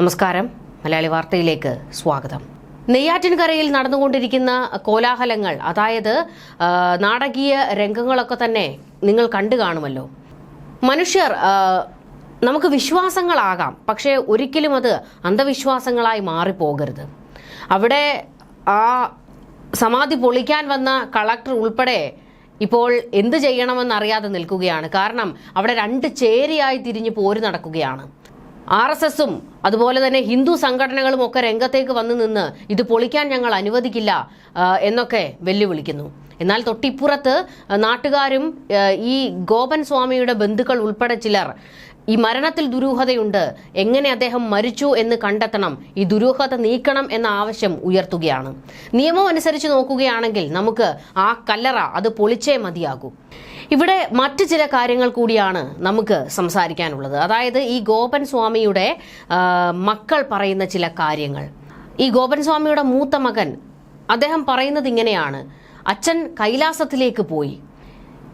നമസ്കാരം. മലയാളി വാർത്തയിലേക്ക് സ്വാഗതം. നെയ്യാറ്റിൻകരയിൽ നടന്നുകൊണ്ടിരിക്കുന്ന കോലാഹലങ്ങൾ അതായത് നാടകീയ രംഗങ്ങളൊക്കെ തന്നെ നിങ്ങൾ കണ്ടു കാണുമല്ലോ. മനുഷ്യർ നമുക്ക് വിശ്വാസങ്ങളാകാം പക്ഷേ ഒരിക്കലും അത് അന്ധവിശ്വാസങ്ങളായി മാറിപ്പോകരുത്. അവിടെ ആ സമാധി പൊളിക്കാൻ വന്ന കളക്ടർ ഉൾപ്പെടെ ഇപ്പോൾ എന്ത് ചെയ്യണമെന്നറിയാതെ നിൽക്കുകയാണ്. കാരണം അവിടെ രണ്ട് ചേരിയായി തിരിഞ്ഞ് പോര് നടക്കുകയാണ്. ആർ എസ് എസും അതുപോലെ തന്നെ ഹിന്ദു സംഘടനകളും ഒക്കെ രംഗത്തേക്ക് വന്നു നിന്ന് ഇത് പൊളിക്കാൻ ഞങ്ങൾ അനുവദിക്കില്ല എന്നൊക്കെ വെല്ലുവിളിക്കുന്നു. എന്നാൽ തൊട്ടിപ്പുറത്ത് നാട്ടുകാരും ഈ ഗോപൻ സ്വാമിയുടെ ബന്ധുക്കൾ ഉൾപ്പെടെ ചിലർ ഈ മരണത്തിൽ ദുരൂഹതയുണ്ട്. എങ്ങനെ അദ്ദേഹം മരിച്ചു എന്ന് കണ്ടെത്തണം. ഈ ദുരൂഹത നീക്കണം എന്ന ആവശ്യം ഉയർത്തുകയാണ്. നിയമം അനുസരിച്ച് നോക്കുകയാണെങ്കിൽ നമുക്ക് ആ കല്ലറ അത് പൊളിച്ചേ മതിയാകൂ. ഇവിടെ മറ്റു ചില കാര്യങ്ങൾ കൂടിയാണ് നമുക്ക് സംസാരിക്കാനുള്ളത്. അതായത് ഈ ഗോപൻ സ്വാമിയുടെ മക്കൾ പറയുന്ന ചില കാര്യങ്ങൾ. ഈ ഗോപൻ സ്വാമിയുടെ മൂത്ത മകൻ അദ്ദേഹം പറയുന്നത് ഇങ്ങനെയാണ്. അച്ഛൻ കൈലാസത്തിലേക്ക് പോയി.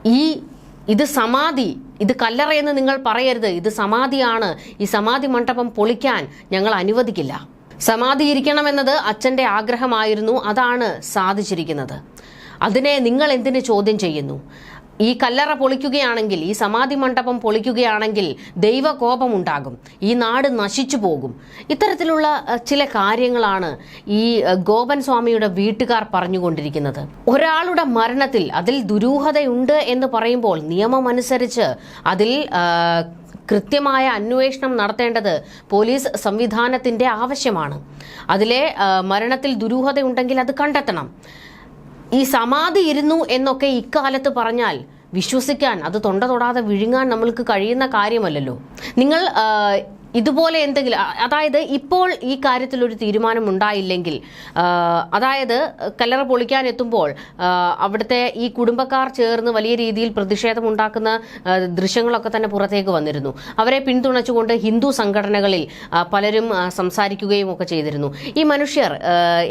ഈ ഇത് സമാധി ഇത് കല്ലറയെന്ന് നിങ്ങൾ പറയരുത്. ഇത് സമാധിയാണ്. ഈ സമാധി മണ്ഡപം പൊളിക്കാൻ ഞങ്ങൾ അനുവദിക്കില്ല. സമാധി ഇരിക്കണമെന്നത് അച്ഛന്റെ ആഗ്രഹമായിരുന്നു. അതാണ് സാധിച്ചിരിക്കുന്നത്. അതിനെ നിങ്ങൾ എന്തിന് ചോദ്യം ചെയ്യുന്നു? ഈ കല്ലറ പൊളിക്കുകയാണെങ്കിൽ ഈ സമാധി മണ്ഡപം പൊളിക്കുകയാണെങ്കിൽ ദൈവകോപമുണ്ടാകും. ഈ നാട് നശിച്ചു പോകും. ഇത്തരത്തിലുള്ള ചില കാര്യങ്ങളാണ് ഈ ഗോപൻ സ്വാമിയുടെ വീട്ടുകാർ പറഞ്ഞുകൊണ്ടിരിക്കുന്നത്. ഒരാളുടെ മരണത്തിൽ അതിൽ ദുരൂഹതയുണ്ട് എന്ന് പറയുമ്പോൾ നിയമമനുസരിച്ച് അതിൽ കൃത്യമായ അന്വേഷണം നടത്തേണ്ടത് പോലീസ് സംവിധാനത്തിന്റെ ആവശ്യമാണ്. അതിലെ മരണത്തിൽ ദുരൂഹതയുണ്ടെങ്കിൽ അത് കണ്ടെത്തണം. ഈ സമാധി ഇരുന്നു എന്നൊക്കെ ഇക്കാലത്ത് പറഞ്ഞാൽ വിശ്വസിക്കാൻ അത് തൊണ്ട തൊടാതെ വിഴുങ്ങാൻ നമ്മൾക്ക് കഴിയുന്ന കാര്യമല്ലല്ലോ. നിങ്ങൾ ഇതുപോലെ എന്തെങ്കിലും അതായത് ഇപ്പോൾ ഈ കാര്യത്തിൽ ഒരു തീരുമാനം ഉണ്ടായില്ലെങ്കിൽ അതായത് കല്ലറ പൊളിക്കാൻ എത്തുമ്പോൾ അവിടുത്തെ ഈ കുടുംബക്കാർ ചേർന്ന് വലിയ രീതിയിൽ പ്രതിഷേധം ഉണ്ടാക്കുന്ന ദൃശ്യങ്ങളൊക്കെ തന്നെ പുറത്തേക്ക് വന്നിരുന്നു. അവരെ പിന്തുണച്ചുകൊണ്ട് ഹിന്ദു സംഘടനകളിൽ പലരും സംസാരിക്കുകയും ഒക്കെ ചെയ്തിരുന്നു. ഈ മനുഷ്യർ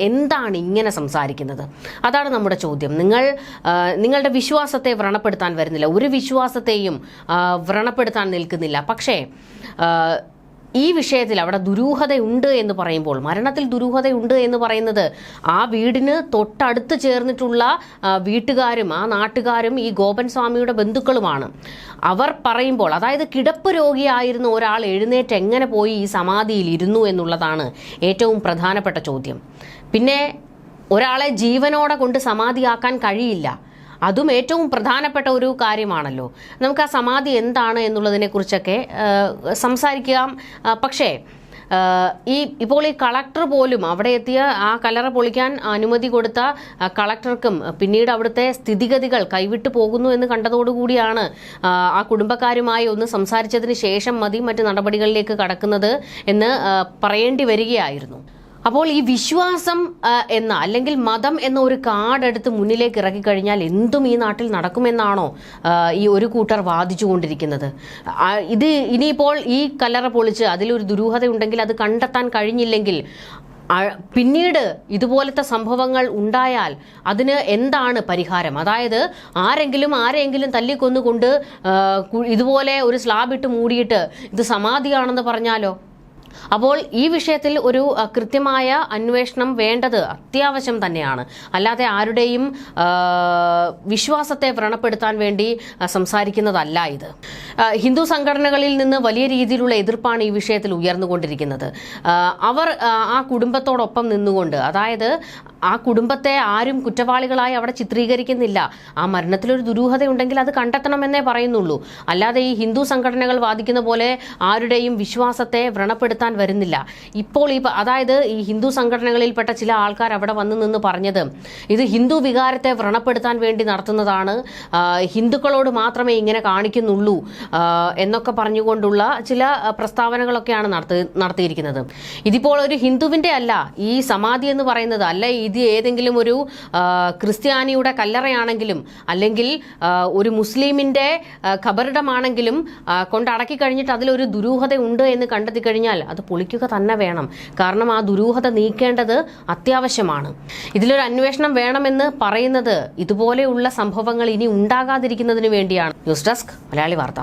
എന്താണ് ഇങ്ങനെ സംസാരിക്കുന്നത്? അതാണ് നമ്മുടെ ചോദ്യം. നിങ്ങൾ നിങ്ങളുടെ വിശ്വാസത്തെ വ്രണപ്പെടുത്താൻ വരുന്നില്ല. ഒരു വിശ്വാസത്തെയും വ്രണപ്പെടുത്താൻ നിൽക്കുന്നില്ല. പക്ഷേ ഈ വിഷയത്തിൽ അവിടെ ദുരൂഹതയുണ്ട് എന്ന് പറയുമ്പോൾ മരണത്തിൽ ദുരൂഹതയുണ്ട് എന്ന് പറയുന്നത് ആ വീടിന് തൊട്ടടുത്ത് ചേർന്നിട്ടുള്ള വീട്ടുകാരും ആ നാട്ടുകാരും ഈ ഗോപൻ സ്വാമിയുടെ ബന്ധുക്കളുമാണ്. അവർ പറയുമ്പോൾ അതായത് കിടപ്പ് രോഗിയായിരുന്ന ഒരാൾ എഴുന്നേറ്റ് എങ്ങനെ പോയി ഈ സമാധിയിൽ ഇരുന്നു എന്നുള്ളതാണ് ഏറ്റവും പ്രധാനപ്പെട്ട ചോദ്യം. പിന്നെ ഒരാളെ ജീവനോടെ കൊണ്ട് സമാധിയാക്കാൻ കഴിയില്ല. അതും ഏറ്റവും പ്രധാനപ്പെട്ട ഒരു കാര്യമാണല്ലോ. നമുക്ക് ആ സമാധി എന്താണ് എന്നുള്ളതിനെ കുറിച്ചൊക്കെ സംസാരിക്കാം. പക്ഷേ ഈ ഇപ്പോൾ ഈ കളക്ടർ പോലും അവിടെ എത്തിയ ആ കലറ പൊളിക്കാൻ അനുമതി കൊടുത്ത കളക്ടർക്കും പിന്നീട് അവിടുത്തെ സ്ഥിതിഗതികൾ കൈവിട്ടു പോകുന്നു എന്ന് കണ്ടതോടുകൂടിയാണ് ആ, കുടുംബക്കാരുമായി ഒന്ന് സംസാരിച്ചതിന് ശേഷം മതി മറ്റ് നടപടികളിലേക്ക് കടക്കുന്നത് എന്ന് പറയേണ്ടി വരികയായിരുന്നു. അപ്പോൾ ഈ വിശ്വാസം എന്ന അല്ലെങ്കിൽ മതം എന്ന ഒരു കാർഡ് എടുത്ത് മുന്നിലേക്ക് ഇറക്കി കഴിഞ്ഞാൽ എന്തും ഈ നാട്ടിൽ നടക്കുമെന്നാണോ ഈ ഒരു കൂട്ടർ വാദിച്ചുകൊണ്ടിരിക്കുന്നത്. ഇത് ഇനിയിപ്പോൾ ഈ കല്ലറ പൊളിച്ച് അതിലൊരു ദുരൂഹത ഉണ്ടെങ്കിൽ അത് കണ്ടെത്താൻ കഴിഞ്ഞില്ലെങ്കിൽ പിന്നീട് ഇതുപോലത്തെ സംഭവങ്ങൾ ഉണ്ടായാൽ അതിന് എന്താണ് പരിഹാരം? അതായത് ആരെങ്കിലും ആരെങ്കിലും തല്ലിക്കൊന്നുകൊണ്ട് ഇതുപോലെ ഒരു സ്ലാബ് ഇട്ട് മൂടിയിട്ട് ഇത് സമാധിയാണെന്ന് പറഞ്ഞാലോ? അപ്പോൾ ഈ വിഷയത്തിൽ ഒരു കൃത്യമായ അന്വേഷണം വേണ്ടത് അത്യാവശ്യം തന്നെയാണ്. അല്ലാതെ ആരുടെയും വിശ്വാസത്തെ വ്രണപ്പെടുത്താൻ വേണ്ടി സംസാരിക്കുന്നതല്ല ഇത്. ഹിന്ദു സംഘടനകളിൽ നിന്ന് വലിയ രീതിയിലുള്ള എതിർപ്പാണ് ഈ വിഷയത്തിൽ ഉയർന്നുകൊണ്ടിരിക്കുന്നത്. അവർ ആ കുടുംബത്തോടൊപ്പം നിന്നുകൊണ്ട് അതായത് ആ കുടുംബത്തെ ആരും കുറ്റവാളികളായി അവിടെ ചിത്രീകരിക്കുന്നില്ല. ആ മരണത്തിലൊരു ദുരൂഹതയുണ്ടെങ്കിൽ അത് കണ്ടെത്തണമെന്നേ പറയുന്നുള്ളൂ. അല്ലാതെ ഈ ഹിന്ദു സംഘടനകൾ വാദിക്കുന്ന പോലെ ആരുടെയും വിശ്വാസത്തെ വ്രണപ്പെടുത്താൻ വരുന്നില്ല. ഇപ്പോൾ ഈ അതായത് ഈ ഹിന്ദു സംഘടനകളിൽപ്പെട്ട ചില ആൾക്കാർ അവിടെ വന്നു നിന്ന് പറഞ്ഞത് ഇത് ഹിന്ദു വികാരത്തെ വ്രണപ്പെടുത്താൻ വേണ്ടി നടത്തുന്നതാണ് ഹിന്ദുക്കളോട് മാത്രമേ ഇങ്ങനെ കാണിക്കുന്നുള്ളൂ എന്നൊക്കെ പറഞ്ഞുകൊണ്ടുള്ള ചില പ്രസ്താവനകളൊക്കെയാണ് നടത്തി നടത്തിയിരിക്കുന്നത്. ഇതിപ്പോൾ ഒരു ഹിന്ദുവിന്റെ അല്ല ഈ സമാധി എന്ന് പറയുന്നത് അല്ല ഇത് ഏതെങ്കിലും ഒരു ക്രിസ്ത്യാനിയുടെ കല്ലറയാണെങ്കിലും അല്ലെങ്കിൽ ഒരു മുസ്ലിമിന്റെ ഖബറിടമാണെങ്കിലും കൊണ്ടടക്കി കഴിഞ്ഞിട്ട് അതിലൊരു ദുരൂഹത ഉണ്ട് എന്ന് കണ്ടെത്തി കഴിഞ്ഞാൽ അത് പൊളിക്കുക തന്നെ വേണം. കാരണം ആ ദുരൂഹത നീക്കേണ്ടത് അത്യാവശ്യമാണ്. ഇതിലൊരു അന്വേഷണം വേണമെന്ന് പറയുന്നത് ഇതുപോലെയുള്ള സംഭവങ്ങൾ ഇനി ഉണ്ടാകാതിരിക്കുന്നതിന് വേണ്ടിയാണ്. ന്യൂസ് ഡെസ്ക് മലയാളി വാർത്ത.